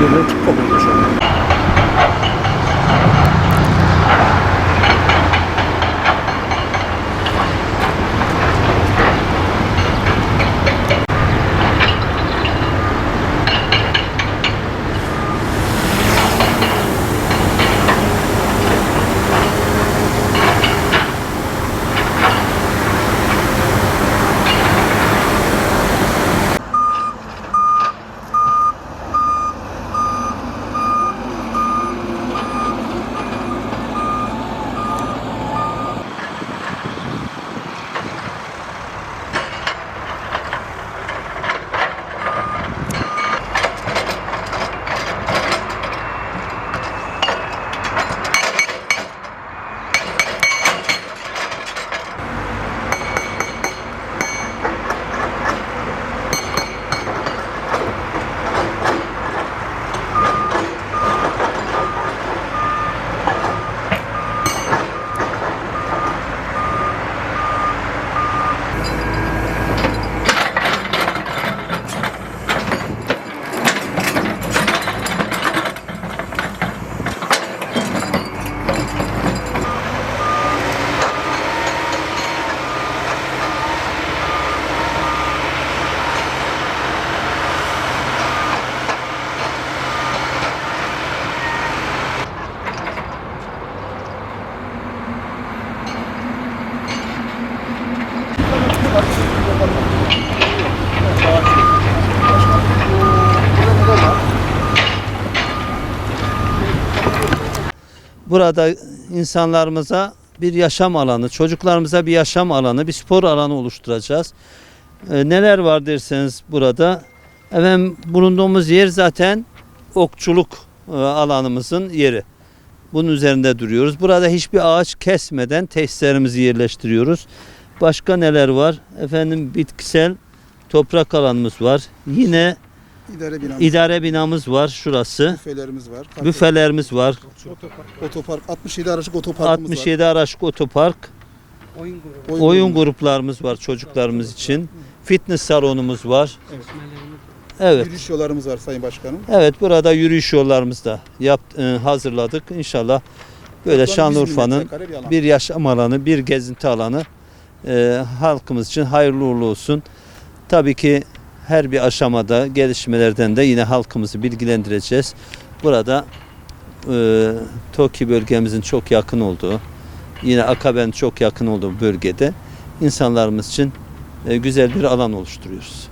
Silvio de Coruja. Burada insanlarımıza bir yaşam alanı, çocuklarımıza bir yaşam alanı, bir spor alanı oluşturacağız. Ee, neler var derseniz burada. Efendim bulunduğumuz yer zaten okçuluk e, alanımızın yeri. Bunun üzerinde duruyoruz. Burada hiçbir ağaç kesmeden tesislerimizi yerleştiriyoruz. Başka neler var? Efendim bitkisel toprak alanımız var. Yine İdare binamız, idare binamız var şurası. büfelerimiz var. kafe, Büfelerimiz var. Otopark, 67 araçlık otoparkımız 67 araçlık otopark. var. Oyun gruplarımız var çocuklarımız için. Fitness salonumuz var. Evet. Evet. Yürüyüş yollarımız var Sayın Başkanım. Evet burada yürüyüş yollarımızı da yap, e, hazırladık. İnşallah böyle Toplam 100 bin Şanlıurfa'nın metrekare bir alan. bir yaşam alanı, bir gezinti alanı e, halkımız için hayırlı uğurlu olsun. Tabii ki her bir aşamada gelişmelerden de yine halkımızı bilgilendireceğiz. Burada e, TOKİ bölgemizin çok yakın olduğu, yine Akabe'nin çok yakın olduğu bölgede insanlarımız için e, güzel bir alan oluşturuyoruz.